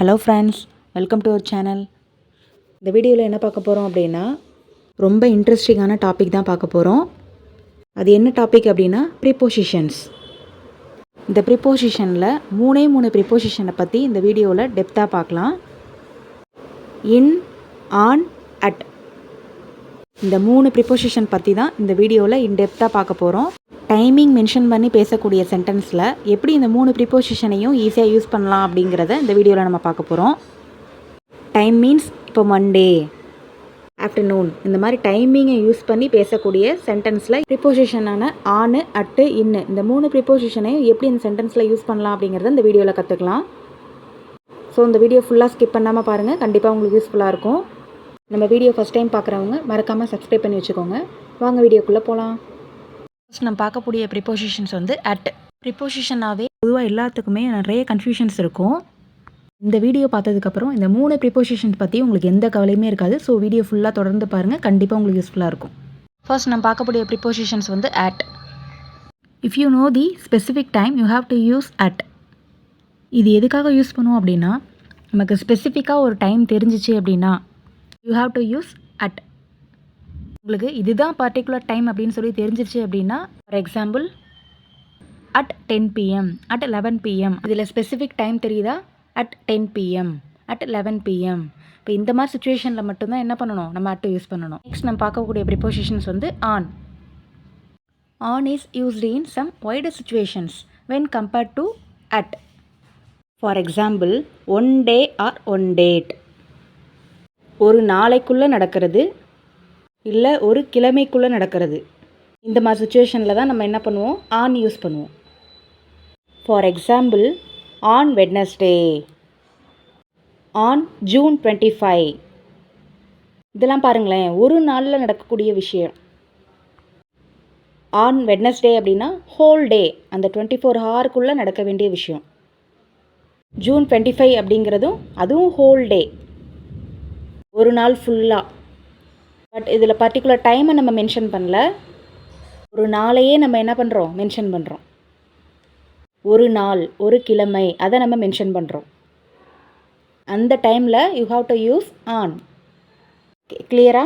Hello friends welcome to our channel இந்த வீடியோவில் என்ன பார்க்க போகிறோம் அப்படின்னா ரொம்ப இன்ட்ரெஸ்டிங்கான டாபிக் தான் பார்க்க போகிறோம் அது என்ன டாபிக் அப்படின்னா ப்ரிப்போசிஷன்ஸ் இந்த ப்ரிப்போசிஷனில் மூணே மூணு ப்ரிப்போசிஷனை பற்றி இந்த வீடியோவில் டெப்த்தாக பார்க்கலாம். இன் ஆன் அட் இந்த மூணு ப்ரிப்போசிஷன் பற்றி தான் இந்த வீடியோவில் இன்டெப்த்தாக பார்க்க போகிறோம் டைமிங் மென்ஷன் பண்ணி பேசக்கூடிய சென்டென்ஸில் எப்படி இந்த மூணு ப்ரிப்போசிஷனையும் ஈஸியாக யூஸ் பண்ணலாம் அப்படிங்கிறத இந்த வீடியோவில் நம்ம பார்க்க போகிறோம் டைம் மீன்ஸ் இப்போ மண்டே ஆஃப்டர்நூன் இந்த மாதிரி டைமிங்கை யூஸ் பண்ணி பேசக்கூடிய சென்டென்ஸில் ப்ரிப்போசிஷனான ஆனு அட்டு இன்னு இந்த மூணு ப்ரிப்போசிஷனையும் எப்படி இந்த சென்டென்ஸில் யூஸ் பண்ணலாம் அப்படிங்கிறத இந்த வீடியோவில் கற்றுக்கலாம் ஸோ இந்த வீடியோ ஃபுல்லாக ஸ்கிப் பண்ணாமல் பாருங்கள் கண்டிப்பாக உங்களுக்கு யூஸ்ஃபுல்லாக இருக்கும். நம்ம வீடியோ ஃபஸ்ட் டைம் பார்க்குறவங்க மறக்காமல் சப்ஸ்கிரைப் பண்ணி வச்சுக்கோங்க. வாங்க வீடியோக்குள்ளே போகலாம் ஃபஸ்ட் நம்ம பார்க்கக்கூடிய ப்ரிப்போசிஷன்ஸ் வந்து அட் ப்ரிப்போசிஷனாகவே பொதுவாக எல்லாத்துக்குமே நிறைய கன்ஃபியூஷன்ஸ் இருக்கும். இந்த வீடியோ பார்த்ததுக்கப்புறம் இந்த மூணு ப்ரிப்போசிஷன்ஸ் பற்றி உங்களுக்கு எந்த கவலையுமே இருக்காது. ஸோ வீடியோ ஃபுல்லாக தொடர்ந்து பாருங்கள் கண்டிப்பாக உங்களுக்கு யூஸ்ஃபுல்லாக இருக்கும். ஃபர்ஸ்ட் நம்ம பார்க்கக்கூடிய ப்ரிப்போசிஷன்ஸ் வந்து at if you know the specific time you have to use at இது எதுக்காக யூஸ் பண்ணுவோம் அப்படின்னா நமக்கு ஸ்பெசிஃபிக்காக ஒரு டைம் தெரிஞ்சிச்சு அப்படின்னா you have to use at உங்களுக்கு இதுதான் பர்டிகுலர் டைம் அப்படின்னு சொல்லி தெரிஞ்சிருச்சு அப்படின்னா for example at ten PM at eleven PM இதில் ஸ்பெசிஃபிக் டைம் தெரியுதா? At ten PM at eleven PM இப்போ இந்த மாதிரி சுச்சுவேஷனில் மட்டும்தான் என்ன பண்ணணும்? நம்ம அட்டு யூஸ் பண்ணணும். நெக்ஸ்ட் நம்ம பார்க்கக்கூடிய ப்ரிப்போசிஷன்ஸ் வந்து on on is used in some wider situations when compared to at for example one day or one date ஒரு நாளைக்குள்ளே நடக்கிறது இல்லை ஒரு கிழமைக்குள்ளே நடக்கிறது. இந்த மாதிரி சுச்சுவேஷனில் தான் நம்ம என்ன பண்ணுவோம்? ஆன் யூஸ் பண்ணுவோம். For example on Wednesday on June twenty five இதெல்லாம் பாருங்களேன் ஒரு நாளில் நடக்கக்கூடிய விஷயம். ஆன் வெட்னஸ்டே அப்படின்னா ஹோல் டே அந்த டுவெண்ட்டி ஃபோர் ஹவருக்குள்ளே நடக்க வேண்டிய விஷயம். ஜூன் டுவெண்ட்டி ஃபைவ் அப்படிங்கிறதும் அதுவும் ஹோல் டே ஒரு நாள் ஃபுல்லாக பட் இதில் பர்டிகுலர் டைமை நம்ம மென்ஷன் பண்ணல. ஒரு நாளையே நம்ம என்ன பண்ணுறோம் மென்ஷன் பண்ணுறோம் ஒரு நாள் ஒரு கிழமை அதை நம்ம மென்ஷன் பண்ணுறோம் அந்த டைமில் you have to use on கிளியரா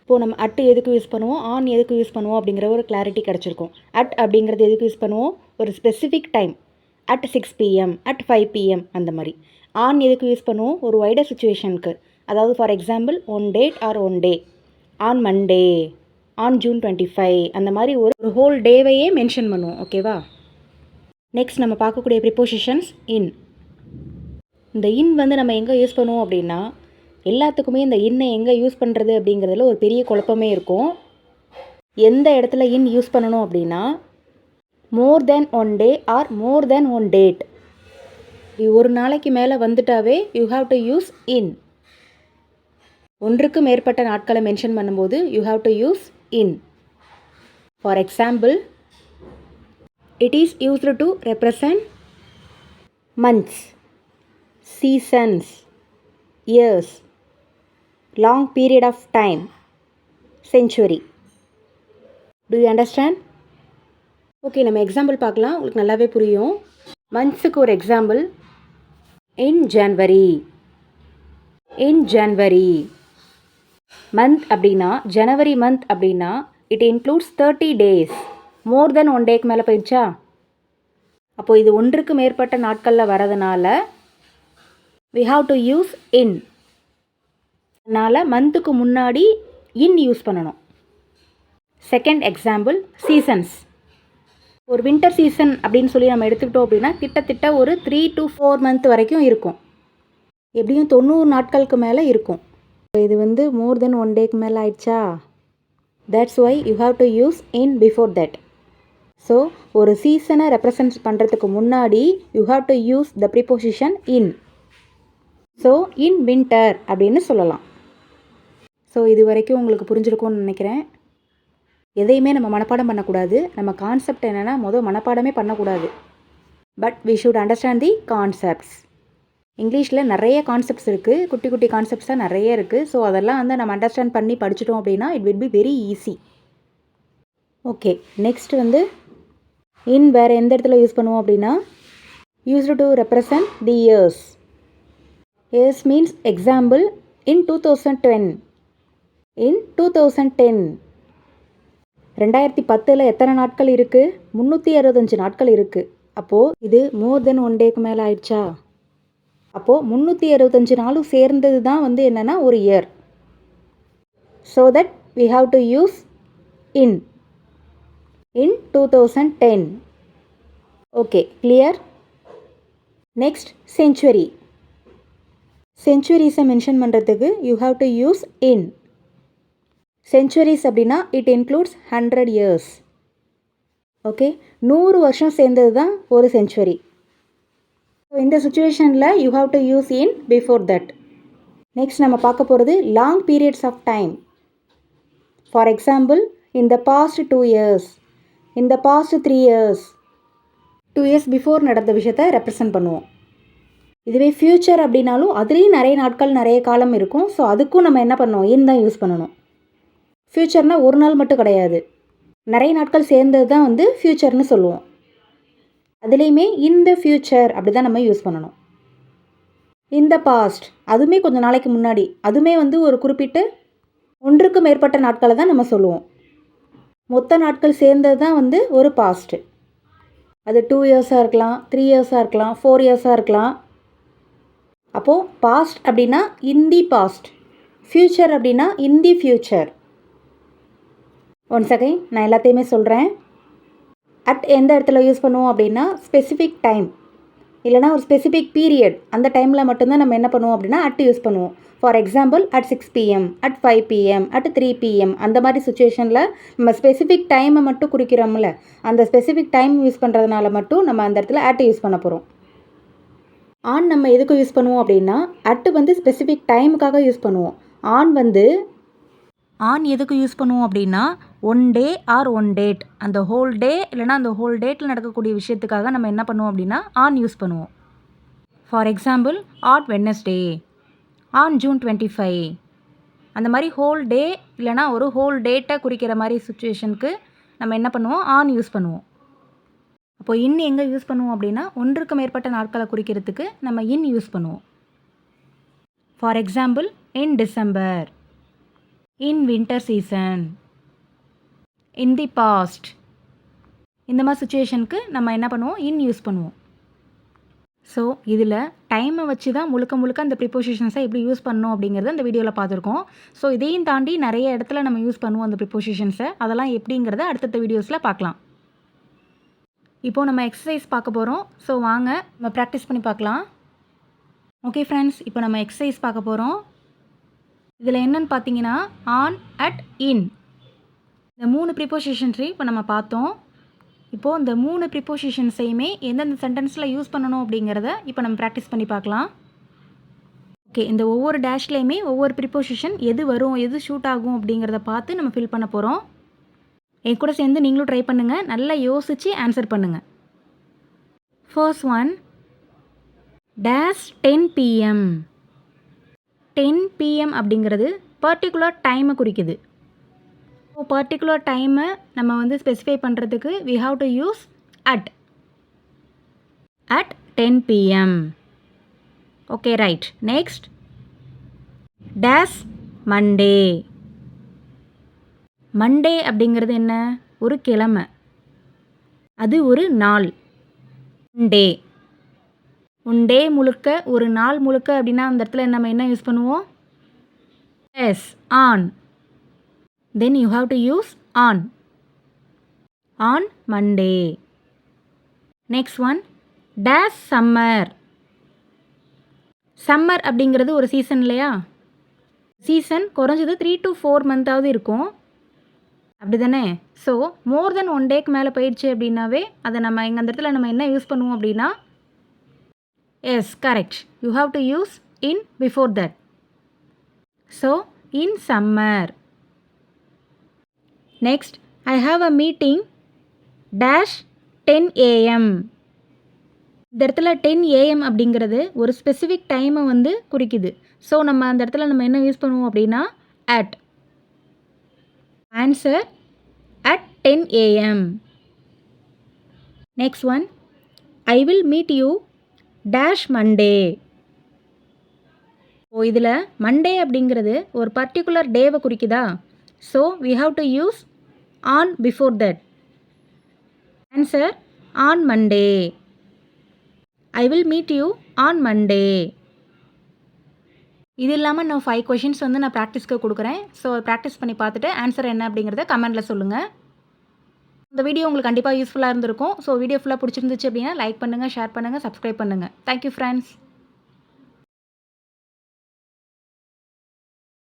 இப்போது நம்ம அட்டு எதுக்கு யூஸ் பண்ணுவோம்? ஆன் எதுக்கு யூஸ் பண்ணுவோம்? அப்படிங்கிற ஒரு கிளாரிட்டி கிடச்சிருக்கும். அட் அப்படிங்கிறது எதுக்கு யூஸ் பண்ணுவோம்? ஒரு specific time at six PM at five PM அந்த மாதிரி. ஆன் எதுக்கு யூஸ் பண்ணுவோம்? ஒரு வைடர் சுச்சுவேஷனுக்கு அதாவது for example one date or one day on Monday on June twenty five அந்த மாதிரி ஒரு ஒரு ஹோல் டேவையே மென்ஷன் பண்ணுவோம் ஓகேவா நெக்ஸ்ட் நம்ம பார்க்கக்கூடிய ப்ரிப்போசிஷன்ஸ் இன் இந்த இன் வந்து நம்ம எங்கே யூஸ் பண்ணுவோம் அப்படின்னா எல்லாத்துக்குமே இந்த இன்னை எங்கே யூஸ் பண்ணுறது அப்படிங்கிறதுல ஒரு பெரிய குழப்பமே இருக்கும். எந்த இடத்துல இன் யூஸ் பண்ணணும் அப்படின்னா more than one day or more than one date ஒரு நாளைக்கு மேலே வந்துட்டாவே you have to use in ஒன்றுக்கு மேற்பட்ட நாட்களை மென்ஷன் பண்ணும்போது you have to use in for example it is used to represent months seasons years long period of time century to you understand okay நம்ம example பார்க்கலாம். உங்களுக்கு நல்லாவே புரியும். மந்த்ஸுக்கு ஒரு example in January in January month அப்படின்னா ஜனவரி month அப்படின்னா it includes thirty days more than one டேக்கு மேலே போயிடுச்சா? அப்போது இது ஒன்றுக்கு மேற்பட்ட நாட்களில் வரதுனால we have to use in அதனால் மந்த்துக்கு முன்னாடி இன் யூஸ் பண்ணணும். செகண்ட் எக்ஸாம்பிள் சீசன்ஸ் ஒரு வின்டர் சீசன் அப்படின்னு சொல்லி நம்ம எடுத்துக்கிட்டோம் அப்படின்னா கிட்டத்தட்ட ஒரு த்ரீ டு ஃபோர் மந்த் வரைக்கும் இருக்கும். எப்படியும் தொண்ணூறு நாட்களுக்கு மேலே இருக்கும். இது வந்து மோர் தென் ஒன் டேக்கு மேலே ஆயிடுச்சா? That's why you have to use in before that so ஒரு சீசனை ரெப்ரசன்ட் பண்ணுறதுக்கு முன்னாடி you have to use the preposition in so in winter அப்படின்னு சொல்லலாம். ஸோ இது வரைக்கும் உங்களுக்கு புரிஞ்சிருக்கும்னு நினைக்கிறேன். எதையுமே நம்ம மனப்பாடம் பண்ணக்கூடாது. நம்ம கான்செப்ட் என்னென்னா மொதல் மனப்பாடமே பண்ணக்கூடாது. But we should understand the concepts இங்கிலீஷில் நிறைய கான்செப்ட்ஸ் இருக்குது குட்டி குட்டி கான்செப்ட்ஸாக நிறைய இருக்குது ஸோ அதெல்லாம் வந்து நம்ம அண்டர்ஸ்டாண்ட் பண்ணி படிச்சிட்டோம் அப்படின்னா it will be very easy okay next வந்து இன் வேறு எந்த இடத்துல யூஸ் பண்ணுவோம் அப்படின்னா used to represent the years years means example in two thousand ten in two thousand ten ரெண்டாயிரத்தி பத்தில் எத்தனை நாட்கள் இருக்குது முந்நூற்றி அறுபத்தஞ்சு நாட்கள் இருக்குது அப்போது இது மோர் தென் ஒன் டேக்கு மேலே ஆயிடுச்சா? அப்போது முந்நூற்றி அறுபத்தஞ்சு நாளும் சேர்ந்தது தான் வந்து என்னென்னா ஒரு year so that we have to use in in two thousand ten okay clear next century செஞ்சுவரிஸை mention பண்ணுறதுக்கு you have to use in centuries அப்படின்னா it includes hundred years okay நூறு வருஷம் சேர்ந்தது தான் ஒரு செஞ்சுவரி ஸோ இந்த சுச்சுவேஷனில் you have to use in before that next நம்ம பார்க்க போகிறது long periods of time for example in the past two years in the past three years two years before நடந்த விஷயத்தை ரெப்ரசன்ட் பண்ணுவோம். இதுவே ஃப்யூச்சர் அப்படின்னாலும் அதுலேயும் நிறைய நாட்கள் நிறைய காலம் இருக்கும். ஸோ அதுக்கும் நம்ம என்ன பண்ணுவோம் இன் தான் யூஸ் பண்ணணும். ஃப்யூச்சர்னால் ஒரு நாள் மட்டும் கிடையாது. நிறைய நாட்கள் சேர்ந்தது தான் வந்து ஃப்யூச்சர்னு சொல்லுவோம். அதுலேயுமே இந்த ஃப்யூச்சர் அப்படி தான் நம்ம யூஸ் பண்ணணும். இந்த பாஸ்ட் அதுவுமே கொஞ்சம் நாளைக்கு முன்னாடி அதுவுமே வந்து ஒரு குறிப்பிட்டு ஒன்றுக்கு மேற்பட்ட நாட்களை தான் நம்ம சொல்லுவோம். மொத்த நாட்கள் சேர்ந்தது தான் வந்து ஒரு பாஸ்ட்டு அது டூ இயர்ஸாக இருக்கலாம் த்ரீ இயர்ஸாக இருக்கலாம் ஃபோர் இயர்ஸாக இருக்கலாம். அப்போது பாஸ்ட் அப்படின்னா இந்தி பாஸ்ட் ஃப்யூச்சர் அப்படின்னா இந்தி ஃப்யூச்சர் ஒன் செகண்ட் நான் எல்லாத்தையுமே சொல்கிறேன் அட் எந்த இடத்துல யூஸ் பண்ணுவோம் அப்படின்னா ஸ்பெசிஃபிக் டைம் இல்லைனா ஒரு ஸ்பெசிஃபிக் பீரியட் அந்த டைமில் மட்டும்தான் நம்ம என்ன பண்ணுவோம் அப்படின்னா அட் யூஸ் பண்ணுவோம். For example at six PM at five PM at three PM அந்த மாதிரி சுச்சுவேஷனில் நம்ம ஸ்பெசிஃபிக் டைமை மட்டும் குறிக்கிறோம்ல அந்த ஸ்பெசிஃபிக் டைம் யூஸ் பண்ணுறதுனால மட்டும் நம்ம அந்த இடத்துல அட் யூஸ் பண்ண போகிறோம் ஆன் நம்ம எதுக்கு யூஸ் பண்ணுவோம் அப்படின்னா அட்டு வந்து ஸ்பெசிஃபிக் டைமுக்காக யூஸ் பண்ணுவோம். ஆன் வந்து ஆன் எதுக்கு யூஸ் பண்ணுவோம் அப்படின்னா one day or one date அந்த ஹோல் டே இல்லைனா அந்த ஹோல் டேட்டில் நடக்கக்கூடிய விஷயத்துக்காக நம்ம என்ன பண்ணுவோம் அப்படின்னா ஆன் யூஸ் பண்ணுவோம். For example at Wednesday on June twenty five அந்த மாதிரி ஹோல் டே இல்லைனா ஒரு ஹோல் டேட்டை குறிக்கிற மாதிரி சுச்சுவேஷனுக்கு நம்ம என்ன பண்ணுவோம்? ஆன் யூஸ் பண்ணுவோம். அப்போ இன் எங்கே யூஸ் பண்ணுவோம் அப்படின்னா ஒன்றுக்கு மேற்பட்ட நாட்களை குறிக்கிறதுக்கு நம்ம இன் யூஸ் பண்ணுவோம். For example in December in winter season in the past. இந்த மாதிரி சுச்சுவேஷனுக்கு நம்ம என்ன பண்ணுவோம்? இன் யூஸ் பண்ணுவோம். ஸோ இதில் டைமை வச்சு தான் முழுக்க முழுக்க அந்த ப்ரிப்போசிஷன்ஸை எப்படி யூஸ் பண்ணணும் அப்படிங்கிறத அந்த வீடியோவில் பார்த்துருக்கோம். ஸோ இதையும் தாண்டி நிறைய இடத்துல நம்ம யூஸ் பண்ணுவோம் அந்த ப்ரிப்போசிஷன்ஸை அதெல்லாம் எப்படிங்கிறத அடுத்தடுத்த வீடியோஸில் பார்க்கலாம். இப்போது நம்ம எக்ஸசைஸ் பார்க்க போகிறோம் ஸோ வாங்க நம்ம ப்ராக்டிஸ் பண்ணி பார்க்கலாம். ஓகே ஃப்ரெண்ட்ஸ் இப்போ நம்ம எக்ஸசைஸ் பார்க்க போகிறோம் இதில் என்னன்னு பார்த்தீங்கன்னா ஆன் அட் இன் இந்த மூணு ப்ரிப்போசிஷன்ஸையும் இப்போ நம்ம பார்த்தோம். இப்போது இந்த மூணு ப்ரிப்போசிஷன்ஸையுமே எந்தெந்த சென்டென்ஸில் யூஸ் பண்ணணும் அப்படிங்கிறத இப்போ நம்ம ப்ராக்டிஸ் பண்ணி பார்க்கலாம். ஓகே இந்த ஒவ்வொரு டேஷ்லேயுமே ஒவ்வொரு ப்ரிப்போசிஷன் எது வரும் எது ஷூட் ஆகும் அப்படிங்கிறத பார்த்து நம்ம ஃபில் பண்ண போகிறோம் என் கூட சேர்ந்து நீங்களும் ட்ரை பண்ணுங்கள் நல்லா யோசித்து ஆன்சர் பண்ணுங்கள் first one dash ten PM ten PM அப்படிங்கிறது பர்டிகுலர் டைமை குறிக்குது. பர்டிகுலர் டைமை நம்ம வந்து ஸ்பெசிஃபை பண்ணுறதுக்கு we have to use at at ten PM okay right next days Monday Monday அப்படிங்கிறது என்ன? ஒரு கிழமை. அது ஒரு நாள். டே உன் டே முழுக்க ஒரு நாள் முழுக்க அப்படின்னா அந்த இடத்துல நம்ம என்ன யூஸ் பண்ணுவோம்? Yes on then you have to use on on Monday next one days summer summer அப்படிங்கிறது ஒரு சீசன் இல்லையா? சீசன் குறைஞ்சது த்ரீ டு ஃபோர் மந்த்தாவது இருக்கும். அப்படி தானே ஸோ மோர் தென் ஒன் டேக்கு மேலே போயிடுச்சு அப்படின்னாவே அதை நம்ம எங்கள் அந்த இடத்துல நம்ம என்ன யூஸ் பண்ணுவோம் அப்படின்னா yes correct you have to use in before that so in summer next I have a meeting dash ten AM இந்த இடத்துல டென் ஏஎம் அப்படிங்கிறது ஒரு ஸ்பெசிஃபிக் டைமை வந்து குறிக்குது. ஸோ நம்ம அந்த இடத்துல நம்ம என்ன யூஸ் பண்ணுவோம் அப்படின்னா at answer at ten AM next one I will meet you dash Monday ஓ இதில் மண்டே அப்படிங்கிறது ஒரு பர்டிகுலர் டேவை குறிக்குதா? So we have to use on before that answer on Monday I will meet you on Monday இது இல்லாமல் நான் five questions வந்து நான் ப்ராக்டிஸ்க்கு கொடுக்குறேன். ஸோ ப்ராக்டிஸ் பண்ணி பார்த்துட்டு ஆன்சர் என்ன அப்படிங்கிறத கமெண்ட்டில் சொல்லுங்கள் இந்த வீடியோ உங்களுக்கு கண்டிப்பாக யூஸ்ஃபுல்லாக இருந்திருக்கும். ஸோ வீடியோ ஃபுல்லாக பிடிச்சிருந்துச்சு அப்படின்னா லைக் பண்ணுங்கள் ஷேர் பண்ணுங்கள் சப்ஸ்கிரைப் பண்ணுங்கள் தேங்க்யூ ஃப்ரெண்ட்ஸ்